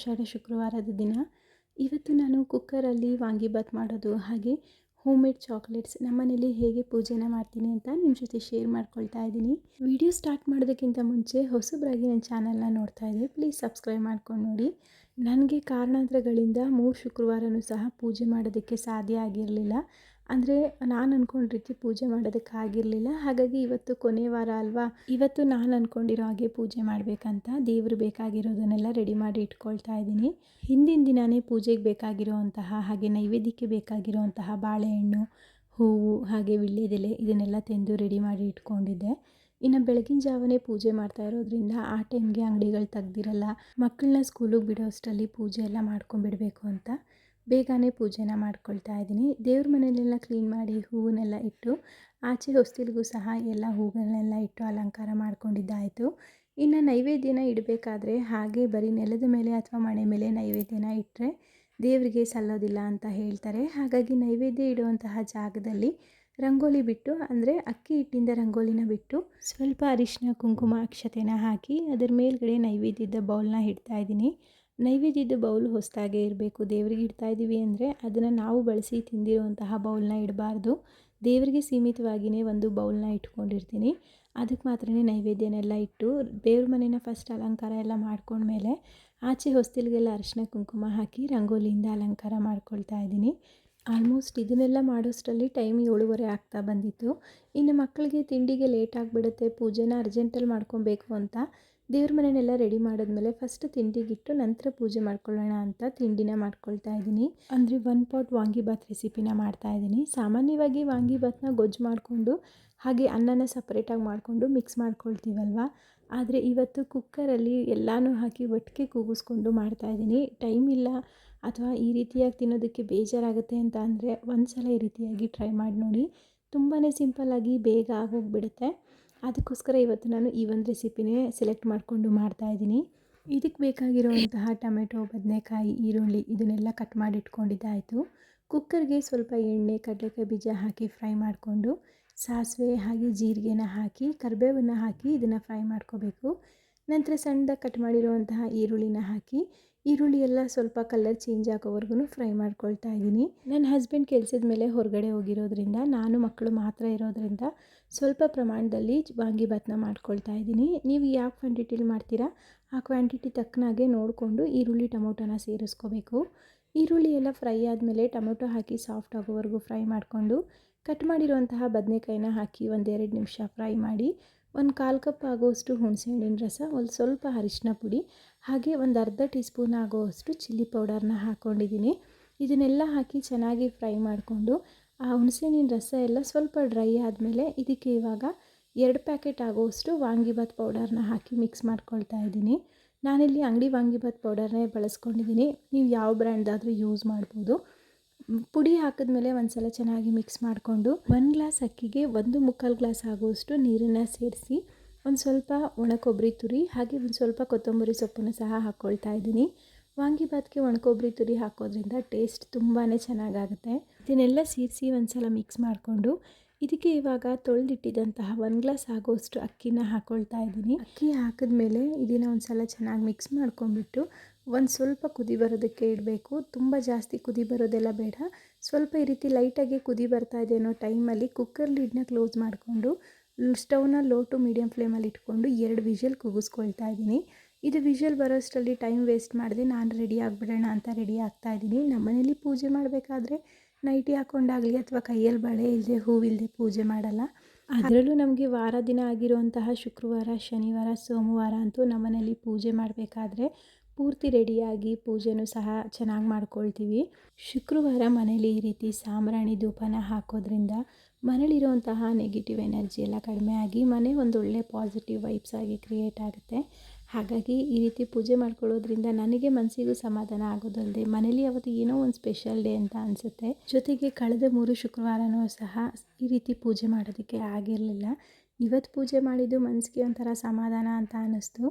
ಆಷಾಢ ಶುಕ್ರವಾರದ ದಿನ. ಇವತ್ತು ನಾನು ಕುಕ್ಕರಲ್ಲಿ ವಾಂಗಿಬಾತ್ ಮಾಡೋದು, ಹಾಗೆ ಹೋಮ್ ಮೇಡ್ ಚಾಕ್ಲೇಟ್ಸ್ ನಮ್ಮನೇಲಿ ಹೇಗೆ ಪೂಜೆನ ಮಾಡ್ತೀನಿ ಅಂತ ನಿಮ್ಮ ಜೊತೆ ಶೇರ್ ಮಾಡ್ಕೊಳ್ತಾ ಇದ್ದೀನಿ. ವಿಡಿಯೋ ಸ್ಟಾರ್ಟ್ ಮಾಡೋದಕ್ಕಿಂತ ಮುಂಚೆ ಹೊಸಬ್ರಾಗಿ ನನ್ನ ಚಾನಲ್ನ ನೋಡ್ತಾ ಇದ್ದೆ ಪ್ಲೀಸ್ ಸಬ್ಸ್ಕ್ರೈಬ್ ಮಾಡ್ಕೊಂಡು ನೋಡಿ. ನನಗೆ ಕಾರಣಾಂತರಗಳಿಂದ ಮೂರು ಶುಕ್ರವಾರನೂ ಸಹ ಪೂಜೆ ಮಾಡೋದಕ್ಕೆ ಸಾಧ್ಯ ಆಗಿರಲಿಲ್ಲ. ಅಂದರೆ ನಾನು ಅಂದ್ಕೊಂಡ ರೀತಿ ಪೂಜೆ ಮಾಡೋದಕ್ಕಾಗಿರಲಿಲ್ಲ ಹಾಗಾಗಿ ಇವತ್ತು ಕೊನೆ ವಾರ ಅಲ್ವಾ, ಇವತ್ತು ನಾನು ಅಂದ್ಕೊಂಡಿರೋ ಹಾಗೆ ಪೂಜೆ ಮಾಡಬೇಕಂತ ದೇವರು ಬೇಕಾಗಿರೋದನ್ನೆಲ್ಲ ರೆಡಿ ಮಾಡಿ ಇಟ್ಕೊಳ್ತಾ ಇದ್ದೀನಿ. ಹಿಂದಿನ ದಿನವೇ ಪೂಜೆಗೆ ಬೇಕಾಗಿರೋವಂತಹ ಹಾಗೆ ನೈವೇದ್ಯಕ್ಕೆ ಬೇಕಾಗಿರುವಂತಹ ಬಾಳೆಹಣ್ಣು, ಹೂವು, ಹಾಗೆ ವಿಳ್ಳೆದೆಲೆ ಇದನ್ನೆಲ್ಲ ತೆಂದು ರೆಡಿ ಮಾಡಿ ಇಟ್ಕೊಂಡಿದ್ದೆ. ಇನ್ನು ಬೆಳಗಿನ ಜಾವನೇ ಪೂಜೆ ಮಾಡ್ತಾ ಇರೋದ್ರಿಂದ ಆ ಟೈಮ್ಗೆ ಅಂಗಡಿಗಳು ತೆಗ್ದಿರಲ್ಲ ಮಕ್ಕಳನ್ನ ಸ್ಕೂಲಿಗೆ ಬಿಡೋ ಅಷ್ಟರಲ್ಲಿ ಪೂಜೆ ಎಲ್ಲ ಮಾಡ್ಕೊಂಡ್ಬಿಡಬೇಕು ಅಂತ. ಬೇಗನೆ ಪೂಜೆನ ಮಾಡ್ಕೊಳ್ತಾ ಇದ್ದೀನಿ. ದೇವ್ರ ಮನೆಯಲ್ಲೆಲ್ಲ ಕ್ಲೀನ್ ಮಾಡಿ ಹೂವನ್ನೆಲ್ಲ ಇಟ್ಟು, ಆಚೆ ಹೊಸ್ತಿಲಿಗೂ ಸಹ ಎಲ್ಲ ಹೂಗಳನ್ನೆಲ್ಲ ಇಟ್ಟು ಅಲಂಕಾರ ಮಾಡ್ಕೊಂಡಿದ್ದಾಯಿತು. ಇನ್ನು ನೈವೇದ್ಯನ ಇಡಬೇಕಾದ್ರೆ ಹಾಗೆ ಬರೀ ನೆಲದ ಮೇಲೆ ಅಥವಾ ಮಣೆ ಮೇಲೆ ನೈವೇದ್ಯನ ಇಟ್ಟರೆ ದೇವರಿಗೆ ಸಲ್ಲೋದಿಲ್ಲ ಅಂತ ಹೇಳ್ತಾರೆ. ಹಾಗಾಗಿ ನೈವೇದ್ಯ ಇಡುವಂತಹ ಜಾಗದಲ್ಲಿ ರಂಗೋಲಿ ಬಿಟ್ಟು, ಅಂದರೆ ಅಕ್ಕಿ ಹಿಟ್ಟಿಂದ ರಂಗೋಲಿನ ಬಿಟ್ಟು ಸ್ವಲ್ಪ ಅರಿಶಿನ ಕುಂಕುಮ ಅಕ್ಷತೆನ ಹಾಕಿ ಅದರ ಮೇಲ್ಗಡೆ ನೈವೇದ್ಯದ ಬೌಲ್ನ ಇಡ್ತಾ ಇದ್ದೀನಿ. ನೈವೇದ್ಯದ ಬೌಲ್ ಹೊಸದಾಗೇ ಇರಬೇಕು. ದೇವರಿಗೆ ಇಡ್ತಾ ಇದ್ದೀವಿ ಅಂದರೆ ಅದನ್ನು ನಾವು ಬಳಸಿ ತಿಂದಿರುವಂತಹ ಬೌಲ್ನ ಇಡಬಾರ್ದು. ದೇವರಿಗೆ ಸೀಮಿತವಾಗಿಯೇ ಒಂದು ಬೌಲ್ನ ಇಟ್ಕೊಂಡಿರ್ತೀನಿ. ಅದಕ್ಕೆ ಮಾತ್ರನೇ ನೈವೇದ್ಯನೆಲ್ಲ ಇಟ್ಟು ದೇವ್ರ ಮನೇನ ಫಸ್ಟ್ ಅಲಂಕಾರ ಎಲ್ಲ ಮಾಡ್ಕೊಂಡ್ಮೇಲೆ ಆಚೆ ಹೊಸ್ತಿಲ್ಗೆಲ್ಲ ಅರಿಶಿನ ಕುಂಕುಮ ಹಾಕಿ ರಂಗೋಲಿಯಿಂದ ಅಲಂಕಾರ ಮಾಡ್ಕೊಳ್ತಾ ಇದ್ದೀನಿ. ಆಲ್ಮೋಸ್ಟ್ ಇದನ್ನೆಲ್ಲ ಮಾಡೋಷ್ಟರಲ್ಲಿ ಟೈಮ್ ಏಳುವರೆ ಆಗ್ತಾ ಬಂದಿತ್ತು. ಇನ್ನು ಮಕ್ಕಳಿಗೆ ತಿಂಡಿಗೆ ಲೇಟ್ ಆಗಿಬಿಡುತ್ತೆ. ಪೂಜೆನ ಅರ್ಜೆಂಟಲ್ಲಿ ಮಾಡ್ಕೊಬೇಕು ಅಂತ ದೇವ್ರ ಮನೆಯನ್ನೆಲ್ಲ ರೆಡಿ ಮಾಡಿದ್ಮೇಲೆ ಫಸ್ಟ್ ತಿಂಡಿಗಿಟ್ಟು ನಂತರ ಪೂಜೆ ಮಾಡ್ಕೊಳ್ಳೋಣ ಅಂತ ತಿಂಡಿನ ಮಾಡ್ಕೊಳ್ತಾ ಇದ್ದೀನಿ. ಅಂದರೆ ಒನ್ ಪಾಟ್ ವಾಂಗಿಬಾತ್ ರೆಸಿಪಿನ ಮಾಡ್ತಾ ಇದ್ದೀನಿ. ಸಾಮಾನ್ಯವಾಗಿ ವಾಂಗಿಬಾತ್ನ ಗೊಜ್ಜು ಮಾಡಿಕೊಂಡು, ಹಾಗೆ ಅನ್ನನ ಸಪ್ರೇಟಾಗಿ ಮಾಡಿಕೊಂಡು ಮಿಕ್ಸ್ ಮಾಡ್ಕೊಳ್ತೀವಲ್ವ? ಆದರೆ ಇವತ್ತು ಕುಕ್ಕರಲ್ಲಿ ಎಲ್ಲನೂ ಹಾಕಿ ಒಟ್ಟಿಗೆ ಕೂಗಿಸ್ಕೊಂಡು ಮಾಡ್ತಾ ಇದ್ದೀನಿ. ಟೈಮ್ ಇಲ್ಲ. ಅಥವಾ ಈ ರೀತಿಯಾಗಿ ತಿನ್ನೋದಕ್ಕೆ ಬೇಜಾರಾಗುತ್ತೆ ಅಂತ ಅಂದರೆ ಒಂದು ಸಲ ಈ ರೀತಿಯಾಗಿ ಟ್ರೈ ಮಾಡಿ ನೋಡಿ. ತುಂಬಾ ಸಿಂಪಲ್ಲಾಗಿ ಬೇಗ ಆಗೋಗ್ಬಿಡುತ್ತೆ ಅದಕ್ಕೋಸ್ಕರ ಇವತ್ತು ನಾನು ಈ ಒಂದು ರೆಸಿಪಿನೇ ಸೆಲೆಕ್ಟ್ ಮಾಡಿಕೊಂಡು ಮಾಡ್ತಾಯಿದ್ದೀನಿ ಇದಕ್ಕೆ ಬೇಕಾಗಿರುವಂತಹ ಟೊಮೆಟೊ, ಬದನೆಕಾಯಿ, ಈರುಳ್ಳಿ ಇದನ್ನೆಲ್ಲ ಕಟ್ ಮಾಡಿ ಇಟ್ಕೊಂಡಿದ್ದಾಯಿತು ಕುಕ್ಕರ್ಗೆ ಸ್ವಲ್ಪ ಎಣ್ಣೆ, ಕಡಲೆಕಾಯಿ ಬೀಜ ಹಾಕಿ ಫ್ರೈ ಮಾಡಿಕೊಂಡು, ಸಾಸಿವೆ ಹಾಗೆ ಜೀರಿಗೆನ ಹಾಕಿ, ಕರಿಬೇವನ್ನು ಹಾಕಿ ಇದನ್ನು ಫ್ರೈ ಮಾಡ್ಕೋಬೇಕು. ನಂತರ ಸಣ್ಣದಾಗಿ ಕಟ್ ಮಾಡಿರುವಂತಹ ಈರುಳ್ಳಿನ ಹಾಕಿ, ಈರುಳ್ಳಿ ಎಲ್ಲ ಸ್ವಲ್ಪ ಕಲರ್ ಚೇಂಜ್ ಆಗೋವರೆಗೂ ಫ್ರೈ ಮಾಡ್ಕೊಳ್ತಾ ಇದ್ದೀನಿ. ನನ್ನ ಹಸ್ಬೆಂಡ್ ಕೆಲಸದ ಮೇಲೆ ಹೊರಗಡೆ ಹೋಗಿರೋದ್ರಿಂದ, ನಾನು ಮಕ್ಕಳು ಮಾತ್ರ ಇರೋದ್ರಿಂದ ಸ್ವಲ್ಪ ಪ್ರಮಾಣದಲ್ಲಿ ವಾಂಗಿಭಾತ್ನ ಮಾಡ್ಕೊಳ್ತಾ ಇದ್ದೀನಿ. ನೀವು ಯಾವ ಕ್ವಾಂಟಿಟಿಲಿ ಮಾಡ್ತೀರಾ, ಆ ಕ್ವಾಂಟಿಟಿ ತಕ್ಕನಾಗೆ ನೋಡಿಕೊಂಡು ಈರುಳ್ಳಿ ಟೊಮೊಟೊನ ಸೇರಿಸ್ಕೋಬೇಕು. ಈರುಳ್ಳಿ ಎಲ್ಲ ಫ್ರೈ ಆದಮೇಲೆ ಟೊಮೊಟೊ ಹಾಕಿ ಸಾಫ್ಟ್ ಆಗೋವರೆಗೂ ಫ್ರೈ ಮಾಡಿಕೊಂಡು ಕಟ್ ಮಾಡಿರುವಂತಹ ಬದನೆಕಾಯಿನ ಹಾಕಿ ಒಂದೆರಡು ನಿಮಿಷ ಫ್ರೈ ಮಾಡಿ, ಒಂದು ಕಾಲು ಕಪ್ ಆಗೋವಷ್ಟು ಹುಣಸೆಹಣ್ಣಿನ ರಸ, ಒಂದು ಸ್ವಲ್ಪ ಅರಿಶಿನ ಪುಡಿ, ಹಾಗೆ ಒಂದು ಅರ್ಧ ಟೀ ಸ್ಪೂನ್ ಆಗೋವಷ್ಟು ಚಿಲ್ಲಿ ಪೌಡರ್ನ ಹಾಕ್ಕೊಂಡಿದ್ದೀನಿ ಇದನ್ನೆಲ್ಲ ಹಾಕಿ ಚೆನ್ನಾಗಿ ಫ್ರೈ ಮಾಡಿಕೊಂಡು ಆ ಹುಣಸೆಹಣ್ಣಿನ ರಸ ಎಲ್ಲ ಸ್ವಲ್ಪ ಡ್ರೈ ಆದಮೇಲೆ ಇದಕ್ಕೆ ಇವಾಗ ಎರಡು ಪ್ಯಾಕೆಟ್ ಆಗೋವಷ್ಟು ವಾಂಗಿಬಾತ್ ಪೌಡರ್ನ ಹಾಕಿ ಮಿಕ್ಸ್ ಮಾಡ್ಕೊಳ್ತಾ ಇದ್ದೀನಿ. ನಾನಿಲ್ಲಿ ಅಂಗಡಿ ವಾಂಗಿಬಾತ್ ಪೌಡರ್ನೇ ಬಳಸ್ಕೊಂಡಿದ್ದೀನಿ. ನೀವು ಯಾವ ಬ್ರ್ಯಾಂಡ್ದಾದರೂ ಯೂಸ್ ಮಾಡ್ಬೋದು. ಪುಡಿ ಹಾಕಿದ್ಮೇಲೆ ಒಂದು ಸಲ ಚೆನ್ನಾಗಿ ಮಿಕ್ಸ್ ಮಾಡಿಕೊಂಡು ಒಂದು ಗ್ಲಾಸ್ ಅಕ್ಕಿಗೆ ಒಂದು ಮುಕ್ಕಾಲು ಗ್ಲಾಸ್ ಆಗುವಷ್ಟು ನೀರನ್ನು ಸೇರಿಸಿ ಒಂದು ಸ್ವಲ್ಪ ಒಣ ಕೊಬ್ಬರಿ ತುರಿ ಹಾಗೆ ಒಂದು ಸ್ವಲ್ಪ ಕೊತ್ತಂಬರಿ ಸೊಪ್ಪನ್ನು ಸಹ ಹಾಕ್ಕೊಳ್ತಾ ಇದ್ದೀನಿ. ವಾಂಗಿಬಾತ್ಗೆ ಒಣ ಕೊಬ್ಬರಿ ತುರಿ ಹಾಕೋದ್ರಿಂದ ಟೇಸ್ಟ್ ತುಂಬಾ ಚೆನ್ನಾಗಾಗುತ್ತೆ. ಇದನ್ನೆಲ್ಲ ಸೇರಿಸಿ ಒಂದು ಸಲ ಮಿಕ್ಸ್ ಮಾಡಿಕೊಂಡು ಇದಕ್ಕೆ ಇವಾಗ ತೊಳೆದಿಟ್ಟಿದ್ದಂತಹ ಒಂದು ಗ್ಲಾಸ್ ಆಗೋಷ್ಟು ಅಕ್ಕಿನ ಹಾಕ್ಕೊಳ್ತಾ ಇದ್ದೀನಿ. ಅಕ್ಕಿ ಹಾಕಿದ್ಮೇಲೆ ಇದನ್ನು ಒಂದು ಸಲ ಚೆನ್ನಾಗಿ ಮಿಕ್ಸ್ ಮಾಡ್ಕೊಂಡ್ಬಿಟ್ಟು ಒಂದು ಸ್ವಲ್ಪ ಕುದಿ ಬರೋದಕ್ಕೆ ಇಡಬೇಕು. ತುಂಬ ಜಾಸ್ತಿ ಕುದಿ ಬರೋದೆಲ್ಲ ಬೇಡ. ಸ್ವಲ್ಪ ಈ ರೀತಿ ಲೈಟಾಗಿ ಕುದಿ ಬರ್ತಾ ಇದೆ ಅನ್ನೋ ಟೈಮಲ್ಲಿ ಕುಕ್ಕರ್ ಲಿಡ್ನ ಕ್ಲೋಸ್ ಮಾಡಿಕೊಂಡು ಸ್ಟವ್ನ ಲೋ ಟು ಮೀಡಿಯಮ್ ಫ್ಲೇಮಲ್ಲಿ ಇಟ್ಕೊಂಡು ಎರಡು ವಿಷಲ್ ಕೂಗಿಸ್ಕೊಳ್ತಾ ಇದ್ದೀನಿ. ಇದು ವಿಷಲ್ ಬರೋಷ್ಟರಲ್ಲಿ ಟೈಮ್ ವೇಸ್ಟ್ ಮಾಡಿದೆ ನಾನು ರೆಡಿ ಆಗಿಬಿಡೋಣ ಅಂತ ರೆಡಿ ಆಗ್ತಾ ಇದ್ದೀನಿ. ನಮ್ಮನೇಲಿ ಪೂಜೆ ಮಾಡಬೇಕಾದ್ರೆ ನೈಟಿ ಹಾಕೊಂಡಾಗಲಿ ಅಥವಾ ಕೈಯಲ್ಲಿ ಬಳೆ ಇಲ್ಲದೆ ಹೂವಿಲ್ಲದೆ ಪೂಜೆ ಮಾಡಲ್ಲ. ಅದರಲ್ಲೂ ನಮಗೆ ವಾರ ದಿನ ಆಗಿರುವಂತಹ ಶುಕ್ರವಾರ, ಶನಿವಾರ, ಸೋಮವಾರ ಅಂತೂ ನಮ್ಮನೇಲಿ ಪೂಜೆ ಮಾಡಬೇಕಾದ್ರೆ ಪೂರ್ತಿ ರೆಡಿಯಾಗಿ ಪೂಜೆನೂ ಸಹ ಚೆನ್ನಾಗಿ ಮಾಡ್ಕೊಳ್ತೀವಿ. ಶುಕ್ರವಾರ ಮನೇಲಿ ಈ ರೀತಿ ಸಾಂಬ್ರಾಣಿ ಧೂಪನ ಹಾಕೋದ್ರಿಂದ ಮನೇಲಿರುವಂತಹ ನೆಗೆಟಿವ್ ಎನರ್ಜಿ ಎಲ್ಲ ಕಡಿಮೆ ಆಗಿ ಮನೆ ಒಂದು ಒಳ್ಳೆ ಪಾಸಿಟಿವ್ ವೈಬ್ಸ್ ಆಗಿ ಕ್ರಿಯೇಟ್ ಆಗುತ್ತೆ. ಹಾಗಾಗಿ ಈ ರೀತಿ ಪೂಜೆ ಮಾಡ್ಕೊಳ್ಳೋದ್ರಿಂದ ನನಗೆ ಮನಸ್ಸಿಗೂ ಸಮಾಧಾನ ಆಗೋದಲ್ಲದೆ ಮನೇಲಿ ಅವತ್ತು ಏನೋ ಒಂದು ಸ್ಪೆಷಲ್ ಡೇ ಅಂತ ಅನಿಸುತ್ತೆ. ಜೊತೆಗೆ ಕಳೆದ ಮೂರು ಶುಕ್ರವಾರನೂ ಸಹ ಈ ರೀತಿ ಪೂಜೆ ಮಾಡೋದಕ್ಕೆ ಆಗಿರಲಿಲ್ಲ. ಇವತ್ತು ಪೂಜೆ ಮಾಡಿದ್ದು ಮನಸ್ಸಿಗೆ ಒಂಥರ ಸಮಾಧಾನ ಅಂತ ಅನ್ನಿಸ್ತು.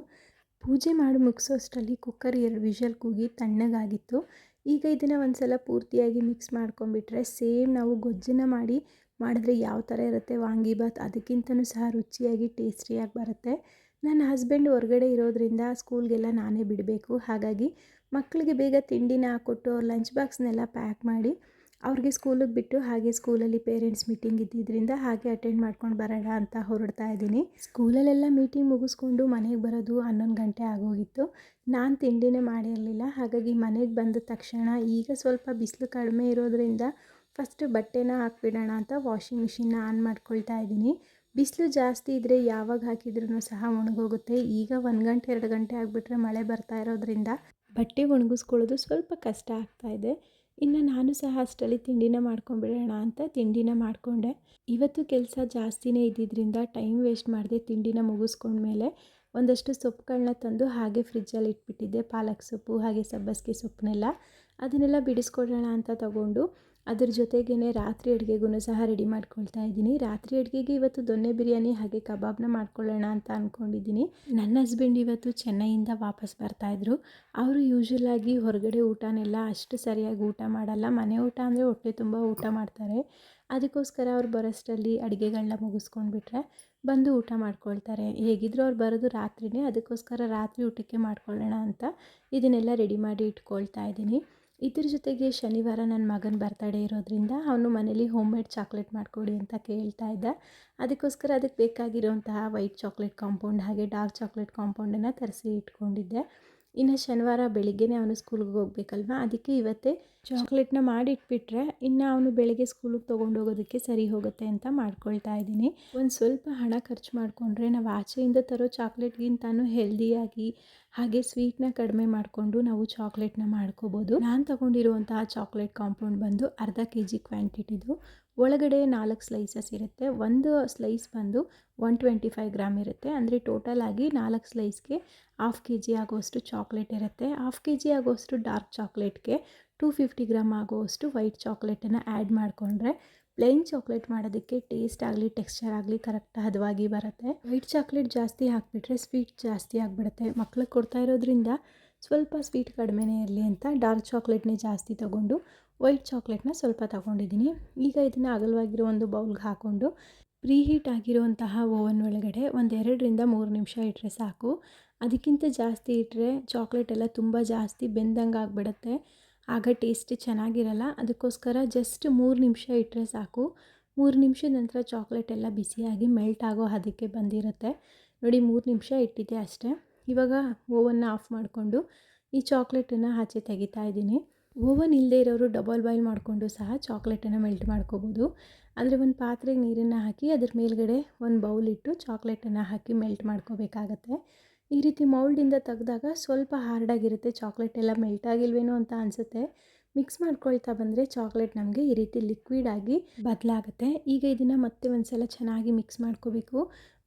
ಪೂಜೆ ಮಾಡಿ ಮುಗಿಸೋಷ್ಟರಲ್ಲಿ ಕುಕ್ಕರ್ ಎರಡು ವಿಷಲ್ ಕೂಗಿ ತಣ್ಣಗಾಗಿತ್ತು. ಈಗ ಇದನ್ನು ಒಂದು ಸಲ ಪೂರ್ತಿಯಾಗಿ ಮಿಕ್ಸ್ ಮಾಡ್ಕೊಂಡ್ಬಿಟ್ರೆ ಸೇಮ್ ನಾವು ಗೊಜ್ಜನ್ನು ಮಾಡಿ ಮಾಡಿದ್ರೆ ಯಾವ ಥರ ಇರುತ್ತೆ ವಾಂಗಿಬಾತ್ ಅದಕ್ಕಿಂತಲೂ ಸಹ ರುಚಿಯಾಗಿ ಟೇಸ್ಟಿಯಾಗಿ ಬರುತ್ತೆ. ನನ್ನ ಹಸ್ಬೆಂಡ್ ಹೊರಗಡೆ ಇರೋದ್ರಿಂದ ಸ್ಕೂಲ್ಗೆಲ್ಲ ನಾನೇ ಬಿಡಬೇಕು. ಹಾಗಾಗಿ ಮಕ್ಕಳಿಗೆ ಬೇಗ ತಿಂಡಿನ ಹಾಕ್ಕೊಟ್ಟು ಅವ್ರ ಲಂಚ್ ಬಾಕ್ಸ್ನೆಲ್ಲ ಪ್ಯಾಕ್ ಮಾಡಿ ಅವ್ರಿಗೆ ಸ್ಕೂಲಿಗೆ ಬಿಟ್ಟು ಹಾಗೆ ಸ್ಕೂಲಲ್ಲಿ ಪೇರೆಂಟ್ಸ್ ಮೀಟಿಂಗ್ ಇದ್ದಿದ್ದರಿಂದ ಹಾಗೆ ಅಟೆಂಡ್ ಮಾಡ್ಕೊಂಡು ಬರೋಣ ಅಂತ ಹೊರಡ್ತಾ ಇದ್ದೀನಿ. ಸ್ಕೂಲಲ್ಲೆಲ್ಲ ಮೀಟಿಂಗ್ ಮುಗಿಸ್ಕೊಂಡು ಮನೆಗೆ ಬರೋದು ಹನ್ನೊಂದು ಗಂಟೆ ಆಗೋಗಿತ್ತು. ನಾನು ತಿಂಡಿನೇ ಮಾಡಿರಲಿಲ್ಲ. ಹಾಗಾಗಿ ಮನೆಗೆ ಬಂದ ತಕ್ಷಣ ಈಗ ಸ್ವಲ್ಪ ಬಿಸಿಲು ಕಡಿಮೆ ಇರೋದ್ರಿಂದ ಫಸ್ಟ್ ಬಟ್ಟೆನ ಹಾಕ್ಬಿಡೋಣ ಅಂತ ವಾಷಿಂಗ್ ಮಿಷಿನ್ನ ಆನ್ ಮಾಡ್ಕೊಳ್ತಾ ಇದ್ದೀನಿ. ಬಿಸಿಲು ಜಾಸ್ತಿ ಇದ್ದರೆ ಯಾವಾಗ ಹಾಕಿದ್ರೂ ಸಹ ಒಣಗೋಗುತ್ತೆ ಈಗ ಒಂದು ಗಂಟೆ, ಎರಡು ಗಂಟೆ ಆಗಿಬಿಟ್ರೆ ಮಳೆ ಬರ್ತಾ ಇರೋದ್ರಿಂದ ಬಟ್ಟೆ ಒಣಗಿಸ್ಕೊಳ್ಳೋದು ಸ್ವಲ್ಪ ಕಷ್ಟ ಆಗ್ತಾ ಇದೆ. ಇನ್ನು ನಾನು ಸಹ ಅಷ್ಟರಲ್ಲಿ ತಿಂಡಿನ ಮಾಡ್ಕೊಂಡ್ಬಿಡೋಣ ಅಂತ ತಿಂಡಿನ ಮಾಡಿಕೊಂಡೆ. ಇವತ್ತು ಕೆಲಸ ಜಾಸ್ತಿನೇ ಇದ್ದಿದ್ದರಿಂದ ಟೈಮ್ ವೇಸ್ಟ್ ಮಾಡಿದೆ ತಿಂಡಿನ ಮುಗಿಸ್ಕೊಂಡ್ಮೇಲೆ ಒಂದಷ್ಟು ಸೊಪ್ಪುಗಳನ್ನ ತಂದು ಹಾಗೆ ಫ್ರಿಜ್ಜಲ್ಲಿ ಇಟ್ಬಿಟ್ಟಿದ್ದೆ. ಪಾಲಕ್ ಸೊಪ್ಪು, ಹಾಗೆ ಸಬ್ಬಸಿಗೆ ಸೊಪ್ಪನ್ನೆಲ್ಲ ಅದನ್ನೆಲ್ಲ ಬಿಡಿಸ್ಕೊಡೋಣ ಅಂತ ತಗೊಂಡು ಅದ್ರ ಜೊತೆಗೇ ರಾತ್ರಿ ಅಡುಗೆಗೂ ಸಹ ರೆಡಿ ಮಾಡ್ಕೊಳ್ತಾ ಇದ್ದೀನಿ. ರಾತ್ರಿ ಅಡುಗೆಗೆ ಇವತ್ತು ದೊನ್ನೆ ಬಿರಿಯಾನಿ ಹಾಗೆ ಕಬಾಬ್ನ ಮಾಡ್ಕೊಳ್ಳೋಣ ಅಂತ ಅಂದ್ಕೊಂಡಿದ್ದೀನಿ ನನ್ನ ಹಸ್ಬೆಂಡ್ ಇವತ್ತು ಚೆನ್ನೈಯಿಂದ ವಾಪಸ್ ಬರ್ತಾಯಿದ್ರು ಅವರು ಯೂಶ್ವಲಾಗಿ ಹೊರಗಡೆ ಊಟನೆಲ್ಲ ಅಷ್ಟು ಸರಿಯಾಗಿ ಊಟ ಮಾಡಲ್ಲ. ಮನೆ ಊಟ ಅಂದರೆ ಹೊಟ್ಟೆ ತುಂಬ ಊಟ ಮಾಡ್ತಾರೆ. ಅದಕ್ಕೋಸ್ಕರ ಅವ್ರು ಬರೋಷ್ಟರಲ್ಲಿ ಅಡುಗೆಗಳನ್ನ ಮುಗಿಸ್ಕೊಂಡ್ಬಿಟ್ರೆ ಬಂದು ಊಟ ಮಾಡ್ಕೊಳ್ತಾರೆ. ಹೇಗಿದ್ರು ಅವ್ರು ಬರೋದು ರಾತ್ರಿನೇ. ಅದಕ್ಕೋಸ್ಕರ ರಾತ್ರಿ ಊಟಕ್ಕೆ ಮಾಡ್ಕೊಳ್ಳೋಣ ಅಂತ ಇದನ್ನೆಲ್ಲ ರೆಡಿ ಮಾಡಿ ಇಟ್ಕೊಳ್ತಾ ಇದ್ದೀನಿ. ಇದ್ರ ಜೊತೆಗೆ ಶನಿವಾರ ನನ್ನ ಮಗನ ಬರ್ತಡೇ ಇರೋದ್ರಿಂದ ಅವನು ಮನೇಲಿ ಹೋಮ್ ಮೇಡ್ ಚಾಕ್ಲೇಟ್ ಮಾಡಿಕೊಡಿ ಅಂತ ಕೇಳ್ತಾ ಇದ್ದ. ಅದಕ್ಕೋಸ್ಕರ ಅದಕ್ಕೆ ಬೇಕಾಗಿರುವಂತಹ ವೈಟ್ ಚಾಕ್ಲೇಟ್ ಕಾಂಪೌಂಡ್ ಹಾಗೆ ಡಾರ್ಕ್ ಚಾಕ್ಲೇಟ್ ಕಾಂಪೌಂಡನ್ನು ತರಿಸಿ ಇಟ್ಕೊಂಡಿದ್ದೆ. ಇನ್ನು ಶನಿವಾರ ಬೆಳಿಗ್ಗೆನೇ ಅವನು ಸ್ಕೂಲ್ಗೆ ಹೋಗ್ಬೇಕಲ್ವಾ? ಅದಕ್ಕೆ ಇವತ್ತೇ ಚಾಕ್ಲೇಟ್ನ ಮಾಡಿಟ್ಬಿಟ್ರೆ ಇನ್ನು ಅವನು ಬೆಳಗ್ಗೆ ಸ್ಕೂಲಿಗೆ ತೊಗೊಂಡೋಗೋದಕ್ಕೆ ಸರಿ ಹೋಗುತ್ತೆ ಅಂತ ಮಾಡ್ಕೊಳ್ತಾ ಇದ್ದೀನಿ. ಒಂದು ಸ್ವಲ್ಪ ಹಣ ಖರ್ಚು ಮಾಡಿಕೊಂಡ್ರೆ ನಾವು ಆಚೆಯಿಂದ ತರೋ ಚಾಕ್ಲೇಟ್ಗಿಂತನೂ ಹೆಲ್ದಿಯಾಗಿ ಹಾಗೆ ಸ್ವೀಟ್ನ ಕಡಿಮೆ ಮಾಡಿಕೊಂಡು ನಾವು ಚಾಕ್ಲೇಟ್ನ ಮಾಡ್ಕೋಬೋದು. ನಾನು ತಗೊಂಡಿರುವಂತಹ ಚಾಕ್ಲೇಟ್ ಕಾಂಪೌಂಡ್ ಬಂದು ಅರ್ಧ ಕೆ ಜಿ ಕ್ವಾಂಟಿಟಿದು ಒಳಗಡೆ ನಾಲ್ಕು ಸ್ಲೈಸಸ್ ಇರುತ್ತೆ. ಒಂದು ಸ್ಲೈಸ್ ಬಂದು ಒನ್ ಟ್ವೆಂಟಿ ಫೈವ್ ಗ್ರಾಮ್ ಇರುತ್ತೆ. ಅಂದರೆ ಟೋಟಲ್ ಆಗಿ ನಾಲ್ಕು ಸ್ಲೈಸ್ಗೆ ಹಾಫ್ ಕೆ ಜಿ ಆಗುವಷ್ಟು ಚಾಕ್ಲೇಟ್ ಇರುತ್ತೆ. ಹಾಫ್ ಕೆ ಜಿ ಆಗುವಷ್ಟು ಡಾರ್ಕ್ ಚಾಕ್ಲೇಟ್ಗೆ ಟೂ ಫಿಫ್ಟಿ ಗ್ರಾಮ್ ಆಗುವಷ್ಟು ವೈಟ್ ಚಾಕ್ಲೇಟನ್ನು ಆ್ಯಡ್ ಮಾಡಿಕೊಂಡ್ರೆ ಪ್ಲೇನ್ ಚಾಕ್ಲೇಟ್ ಮಾಡೋದಕ್ಕೆ ಟೇಸ್ಟ್ ಆಗಲಿ ಟೆಕ್ಸ್ಚರ್ ಆಗಲಿ ಕರೆಕ್ಟ್ ಹದವಾಗಿ ಬರುತ್ತೆ. ವೈಟ್ ಚಾಕ್ಲೇಟ್ ಜಾಸ್ತಿ ಹಾಕಿಬಿಟ್ರೆ ಸ್ವೀಟ್ ಜಾಸ್ತಿ ಆಗಿಬಿಡುತ್ತೆ. ಮಕ್ಳಿಗೆ ಕೊಡ್ತಾ ಇರೋದ್ರಿಂದ ಸ್ವಲ್ಪ ಸ್ವೀಟ್ ಕಡಿಮೆನೇ ಇರಲಿ ಅಂತ ಡಾರ್ಕ್ ಚಾಕ್ಲೇಟ್ನೇ ಜಾಸ್ತಿ ತೊಗೊಂಡು ವೈಟ್ ಚಾಕ್ಲೇಟ್ನ ಸ್ವಲ್ಪ ತಗೊಂಡಿದ್ದೀನಿ. ಈಗ ಇದನ್ನು ಅಗಲವಾಗಿರೋ ಒಂದು ಬೌಲ್ಗೆ ಹಾಕ್ಕೊಂಡು ಪ್ರೀ ಹೀಟ್ ಆಗಿರುವಂತಹ ಓವನ್ ಒಳಗಡೆ ಒಂದು ಎರಡರಿಂದ ಮೂರು ನಿಮಿಷ ಇಟ್ಟರೆ ಸಾಕು. ಅದಕ್ಕಿಂತ ಜಾಸ್ತಿ ಇಟ್ಟರೆ ಚಾಕ್ಲೇಟ್ ಎಲ್ಲ ತುಂಬ ಜಾಸ್ತಿ ಬೆಂದಂಗೆ ಆಗಿಬಿಡುತ್ತೆ. ಆಗ ಟೇಸ್ಟ್ ಚೆನ್ನಾಗಿರಲ್ಲ. ಅದಕ್ಕೋಸ್ಕರ ಜಸ್ಟ್ ಮೂರು ನಿಮಿಷ ಇಟ್ಟರೆ ಸಾಕು. ಮೂರು ನಿಮಿಷದ ನಂತರ ಚಾಕ್ಲೇಟ್ ಎಲ್ಲ ಬಿಸಿಯಾಗಿ ಮೆಲ್ಟ್ ಆಗೋ ಅದಕ್ಕೆ ಬಂದಿರುತ್ತೆ. ನೋಡಿ, ಮೂರು ನಿಮಿಷ ಇಟ್ಟಿದ್ದೆ ಅಷ್ಟೇ. ಇವಾಗ ಓವನ್ನ ಆಫ್ ಮಾಡಿಕೊಂಡು ಈ ಚಾಕ್ಲೇಟನ್ನು ಆಚೆ ತೆಗಿತಾ ಇದ್ದೀನಿ. ಓವನ್ ಇಲ್ಲದೆ ಇರೋರು ಡಬಲ್ ಬಾಯ್ಲ್ ಮಾಡಿಕೊಂಡು ಸಹ ಚಾಕ್ಲೇಟನ್ನು ಮೆಲ್ಟ್ ಮಾಡ್ಕೋಬೋದು. ಅಂದರೆ ಒಂದು ಪಾತ್ರೆಗೆ ನೀರನ್ನು ಹಾಕಿ ಅದ್ರ ಮೇಲ್ಗಡೆ ಒಂದು ಬೌಲ್ ಇಟ್ಟು ಚಾಕ್ಲೇಟನ್ನು ಹಾಕಿ ಮೆಲ್ಟ್ ಮಾಡ್ಕೋಬೇಕಾಗತ್ತೆ. ಈ ರೀತಿ ಮೌಲ್ಡಿಂದ ತೆಗೆದಾಗ ಸ್ವಲ್ಪ ಹಾರ್ಡಾಗಿರುತ್ತೆ, ಚಾಕ್ಲೇಟ್ ಎಲ್ಲ ಮೆಲ್ಟ್ ಆಗಿಲ್ವೇನೋ ಅಂತ ಅನಿಸುತ್ತೆ. ಮಿಕ್ಸ್ ಮಾಡ್ಕೊಳ್ತಾ ಬಂದರೆ ಚಾಕ್ಲೇಟ್ ನಮಗೆ ಈ ರೀತಿ ಲಿಕ್ವಿಡ್ ಆಗಿ ಬದಲಾಗುತ್ತೆ. ಈಗ ಇದನ್ನು ಮತ್ತೆ ಒಂದು ಸಲ ಚೆನ್ನಾಗಿ ಮಿಕ್ಸ್ ಮಾಡ್ಕೋಬೇಕು.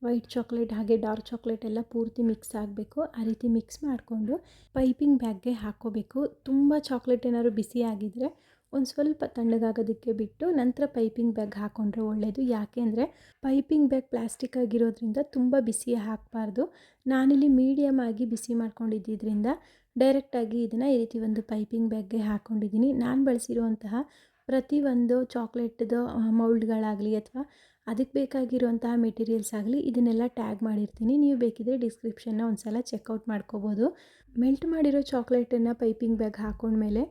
ವೈಟ್ ಚಾಕ್ಲೇಟ್ ಹಾಗೆ ಡಾರ್ಕ್ ಚಾಕ್ಲೇಟ್ ಎಲ್ಲ ಪೂರ್ತಿ ಮಿಕ್ಸ್ ಆಗಬೇಕು. ಆ ರೀತಿ ಮಿಕ್ಸ್ ಮಾಡಿಕೊಂಡು ಪೈಪಿಂಗ್ ಬ್ಯಾಗ್ಗೆ ಹಾಕ್ಕೋಬೇಕು ತುಂಬ ಚಾಕ್ಲೇಟ್ ಏನಾದ್ರು ಬಿಸಿ ಆಗಿದ್ದರೆ ಒಂದು ಸ್ವಲ್ಪ ತಣ್ಣಗಾಗೋದಕ್ಕೆ ಬಿಟ್ಟು ನಂತರ ಪೈಪಿಂಗ್ ಬ್ಯಾಗ್ ಹಾಕ್ಕೊಂಡ್ರೆ ಒಳ್ಳೆಯದು ಯಾಕೆ ಅಂದರೆ ಪೈಪಿಂಗ್ ಬ್ಯಾಗ್ ಪ್ಲಾಸ್ಟಿಕ್ ಆಗಿರೋದ್ರಿಂದ ತುಂಬ ಬಿಸಿ ಹಾಕಬಾರ್ದು. ನಾನಿಲ್ಲಿ ಮೀಡಿಯಮ್ ಆಗಿ ಬಿಸಿ ಮಾಡ್ಕೊಂಡಿದ್ದರಿಂದ ಡೈರೆಕ್ಟಾಗಿ ಇದನ್ನು ಈ ರೀತಿ ಒಂದು ಪೈಪಿಂಗ್ ಬ್ಯಾಗ್ಗೆ ಹಾಕ್ಕೊಂಡಿದ್ದೀನಿ ನಾನು ಬಳಸಿರುವಂತಹ ಪ್ರತಿಯೊಂದು ಚಾಕ್ಲೇಟ್ದು ಮೌಲ್ಡ್ಗಳಾಗಲಿ ಅಥವಾ ಅದಕ್ಕೆ ಬೇಕಾಗಿರುವಂತಹ ಮೆಟೀರಿಯಲ್ಸ್ ಆಗಲಿ, ಇದನ್ನೆಲ್ಲ ಟ್ಯಾಗ್ ಮಾಡಿರ್ತೀನಿ. ನೀವು ಬೇಕಿದ್ರೆ ಡಿಸ್ಕ್ರಿಪ್ಷನ್ನ ಒಂದು ಸಲ ಚೆಕ್ಔಟ್ ಮಾಡ್ಕೋಬೋದು. ಮೆಲ್ಟ್ ಮಾಡಿರೋ ಚಾಕ್ಲೇಟನ್ನು ಪೈಪಿಂಗ್ ಬ್ಯಾಗ್ ಹಾಕೊಂಡ್ಮೇಲೆ